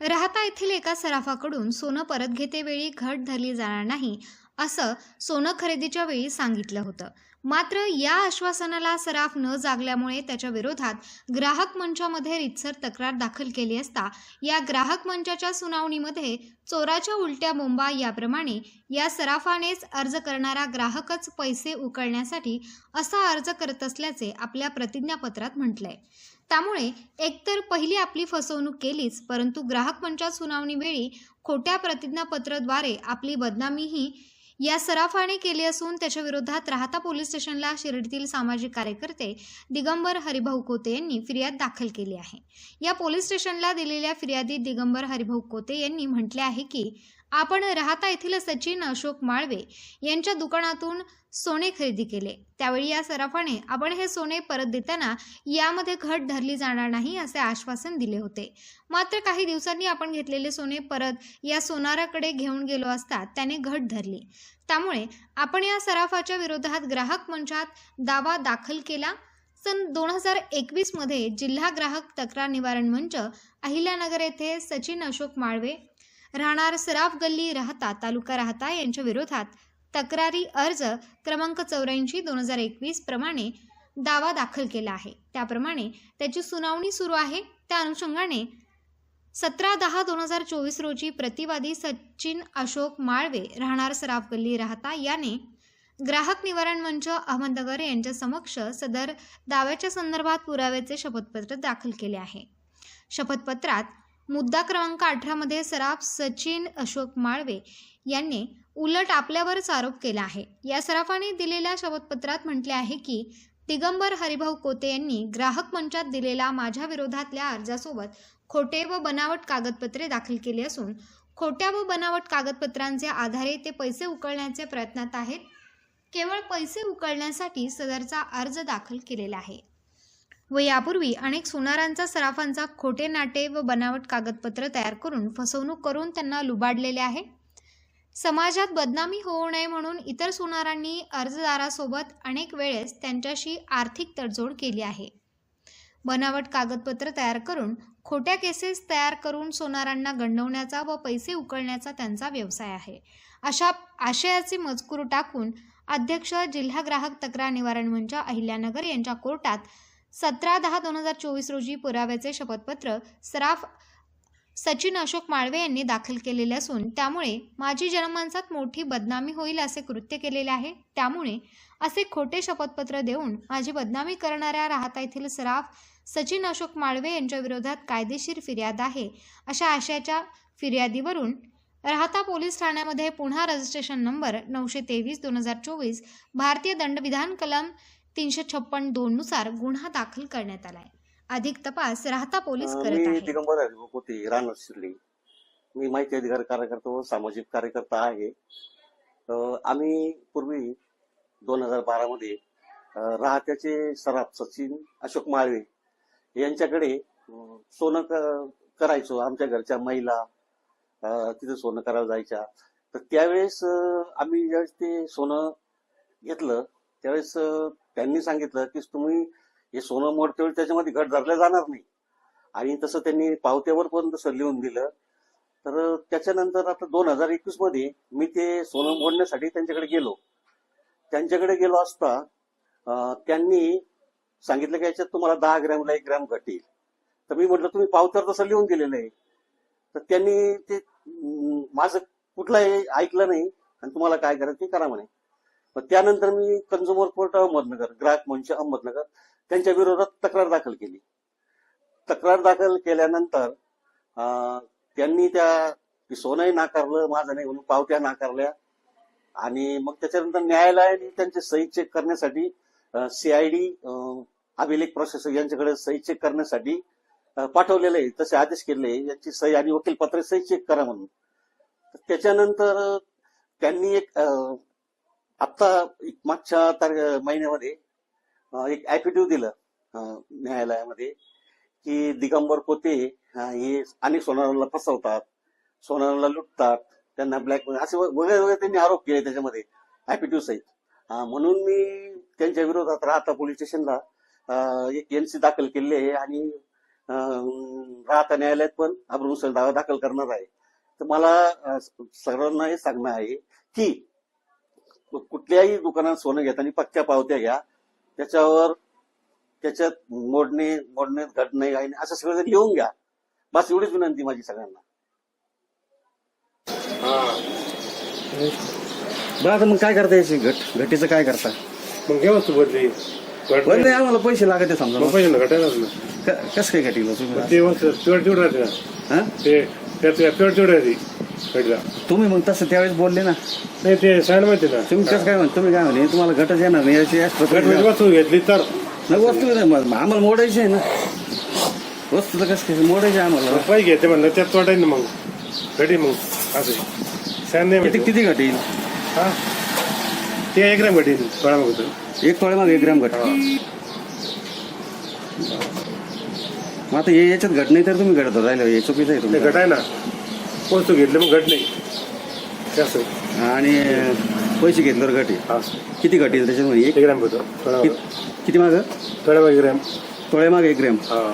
राहता येथील एका सराफाकडून सोनं परत घेतेवेळी घट धरली जाणार नाही असं सोनं खरेदीच्या वेळी सांगितलं होतं. मात्र या आश्वासनाला सराफ न जागल्यामुळे त्याच्या विरोधात ग्राहक मंचामध्ये रितसर तक्रार दाखल केली असता या ग्राहक मंचाच्या सुनावणीमध्ये चोराच्या उलट्या बोंबा याप्रमाणे या सराफानेच अर्ज करणारा ग्राहकच पैसे उकळण्यासाठी असा अर्ज करत असल्याचे आपल्या प्रतिज्ञापत्रात म्हटलंय. त्यामुळे एकतर पहिली आपली फसवणूक केलीच परंतु ग्राहक मंचात सुनावणीवेळी खोट्या प्रतिज्ञापत्राद्वारे आपली बदनामीही या सराफाने केली असून त्याच्या विरोधात राहता पोलीस स्टेशनला शिर्डीतील सामाजिक कार्यकर्ते दिगंबर हरिभाऊ कोते यांनी फिर्याद दाखल केली आहे. या पोलीस स्टेशनला दिलेल्या फिर्यादीत दिगंबर हरिभाऊ कोते यांनी म्हटले आहे की आपण राहता येथील सचिन अशोक माळवे यांच्या दुकानातून सोने खरेदी केले. त्यावेळी या सराफाने आपण हे सोने परत देताना यामध्ये घट धरली जाणार नाही असे आश्वासन दिले होते. मात्र काही दिवसांनी आपण घेतलेले सोने परत या सोनाराकडे घेऊन गेलो असता त्याने घट धरली. त्यामुळे आपण या सराफाच्या विरोधात ग्राहक मंचात दावा दाखल केला. सन दोन हजार एकवीसमध्ये जिल्हा ग्राहक तक्रार निवारण मंच अहिल्यानगर येथे सचिन अशोक माळवे राहणार सराफ गल्ली राहता तालुका राहता यांच्या विरोधात तक्रारी अर्ज क्रमांक चौऱ्याऐंशी दोन हजार एकवीस प्रमाणे दावा दाखल केला आहे. त्याप्रमाणे त्याची सुनावणी सुरू आहे. त्या अनुषंगाने सतरा दहा दोन हजार चोवीस रोजी प्रतिवादी सचिन अशोक माळवे राहणार सराफ गल्ली राहता याने ग्राहक निवारण मंच अहमदनगर यांच्या समक्ष सदर दाव्याच्या संदर्भात पुराव्याचे शपथपत्र दाखल केले आहे. शपथपत्रात मुद्दा क्रमांक अठरामध्ये सराफ सचिन अशोक माळवे यांनी उलट आपल्यावरच आरोप केला आहे. या सराफाने दिलेल्या शपथपत्रात म्हटले आहे की दिगंबर हरिभाऊ कोते यांनी ग्राहक मंचात दिलेला माझ्या विरोधातल्या अर्जासोबत खोटे व बनावट कागदपत्रे दाखल केली असून खोट्या व बनावट कागदपत्रांचे आधारे ते पैसे उकळण्याचे प्रयत्नात आहेत. केवळ पैसे उकळण्यासाठी सदरचा अर्ज दाखल केलेला आहे. व यापूर्वी अनेक सोनारांचा सराफांचा खोटे नाटे व बनावट कागदपत्र तयार करून फसवणूक करून त्यांना लुबाडलेले आहे. समाजात बदनामी होऊ नये म्हणून इतर सोनारांनी अर्जदारासोबत अनेक वेळेस त्यांच्याशी आर्थिक तडजोड केली आहे. बनावट कागदपत्र तयार करून खोट्या केसेस तयार करून सोनारांना गंडवण्याचा व पैसे उकळण्याचा त्यांचा व्यवसाय आहे. अशा आशयाचे मजकूर टाकून अध्यक्ष जिल्हा ग्राहक तक्रार निवारण मंच अहिल्यानगर यांच्या कोर्टात सतरा दहा दोन हजार चोवीस रोजी पुराव्याचे शपथपत्र सराफ सचिन अशोक माळवे यांनी दाखल केलेले असून त्यामुळे माझी जनमानसात मोठी बदनामी होईल असे कृत्य केलेले आहे. त्यामुळे असे खोटे शपथपत्र देऊन माझी बदनामी करणाऱ्या राहता येथील सराफ सचिन अशोक माळवे यांच्या विरोधात कायदेशीर फिर्याद आहे अशा आशयाच्या फिर्यादीवरून राहता पोलीस ठाण्यामध्ये पुन्हा रजिस्ट्रेशन नंबर नऊशे तेवीस दोन हजार चोवीस भारतीय दंडविधान कलम तीनशे छप्पन दोन नुसार गुन्हा दाखल करण्यात आलाय. अधिक तपास राहता पोलीस करत मी दिगंबर राहणार मी माहिती अधिकार कार्यकर्ता व सामाजिक कार्यकर्ता आहे. अं, आम्ही पूर्वी दोन हजार बारा मध्ये अं, राहत्याचे सराफ सचिन अशोक माळवे यांच्याकडे अं, सोनं क- करायचो आमच्या घरच्या महिला अं, तिथं सोनं करायला जायच्या. तर त्यावेळेस अं, आम्ही ज्यावेळेस ते सोनं घेतलं त्यावेळेस अं, त्यांनी सांगितलं की तुम्ही हे सोनं मोडते वेळी त्याच्यामध्ये घट धरल्या जाणार नाही. आणि तसं त्यांनी पावत्यावर पण तसं लिहून दिलं. तर त्याच्यानंतर आता दोन हजार एकवीसमध्ये मी ते सोनं मोडण्यासाठी त्यांच्याकडे गेलो. त्यांच्याकडे गेलो असता त्यांनी सांगितलं की याच्यात तुम्हाला दहा ग्रॅमला एक ग्रॅम घट येईल. तर मी म्हटलं तुम्ही पावत्यावर तसं लिहून दिलेलं आहे. तर त्यांनी ते माझं कुठलंही ऐकलं नाही आणि तुम्हाला काय करायचं ते करा म्हणे. मग त्यानंतर मी कंझ्युमर कोर्ट अहमदनगर ग्राहक मंच अहमदनगर त्यांच्या विरोधात तक्रार दाखल केली. तक्रार दाखल केल्यानंतर त्यांनी त्या सोनंही नाकारलं माझं नाही म्हणून पावत्या नाकारल्या. आणि मग त्याच्यानंतर न्यायालयाने त्यांचे सही चेक करण्यासाठी सीआयडी अभिलेख प्रोसेसर यांच्याकडे सही चेक करण्यासाठी पाठवलेले आहे. तसे आदेश केले यांची सही आणि वकीलपत्र सही चेक करा म्हणून. त्याच्यानंतर त्यांनी एक आत्ता एक मागच्या तार- महिन्यामध्ये एक ऍफिडेव्हिट दिलं न्यायालयामध्ये की दिगंबर पोते हे अनेक सोनाराला फसवतात सोनाराला लुटतात त्यांना ब्लॅक असे वगैरे वगैरे त्यांनी आरोप केले त्याच्यामध्ये ऍफिडेव्हिट सहित. म्हणून मी त्यांच्या विरोधात राहता पोलीस स्टेशनला एक एनसी दाखल केली आहे आणि राहता न्यायालयात पण अब्रुसर दावा दाखल करणार आहे. तर मला सर्वांना हे सांगणं आहे की कुठल्याही दुकानात सोनं घेताना पक्क्या पावत्या घ्या त्याच्यावर त्याच्यात मोडणे मोडणे घडणे काही नाही असं सगळं जरी येऊन घ्या बस एवढीच विनंती माझी सगळ्यांना. बरं आता मग काय करता याची घट? घटीचं काय करता? मग घ्या वस्तू बदली. बरं नाही, आम्हाला पैसे लागत समजा. मग पाहिजे ना घटायलाच ना क- कसं काय घटीला? तुम्ही ते वस्तू पिवड चिवड राहते ना हा? ते त्यात चिवड राहते घटला तुम्ही मग तसं त्यावेळेस बोलले ना. नाही ते सांग माहिती ना. तुम्ही कसं काय म्हणता? तुम्ही काय म्हणे तुम्हाला घटच येणार नाही. याची म्हणजे नाही वस्तू घेतली तर. वस्तू नाही. मग आम्हाला मोडायची आहे ना. वस्तू तर कसं काय मोडायची आहे आम्हाला? पाहिजे घेते म्हणलं त्यात तोडायचं मग. घटी मग. असं. सांग नाही किती माहिती किती घट येईल? हा? ते एक ग्रॅम घटी थोडा मग होतं एक तोळे मागे एक ग्रॅम घट. मग आता हे याच्यात घट नाही तर तुम्ही घडत राहिलं. हे चुकीचं आहे ते तुमचं. घट आहे ना. वस्तू घेतली मग घट नाही. ते असं. आणि पैसे घेतल्यावर घट आहे. हा किती घट येईल त्याच्यामध्ये? एक? एक ग्रॅम होतं. थोडा कि- किती मागं? थोडा ग्रॅम तोळे मागे एक ग्रॅम हा.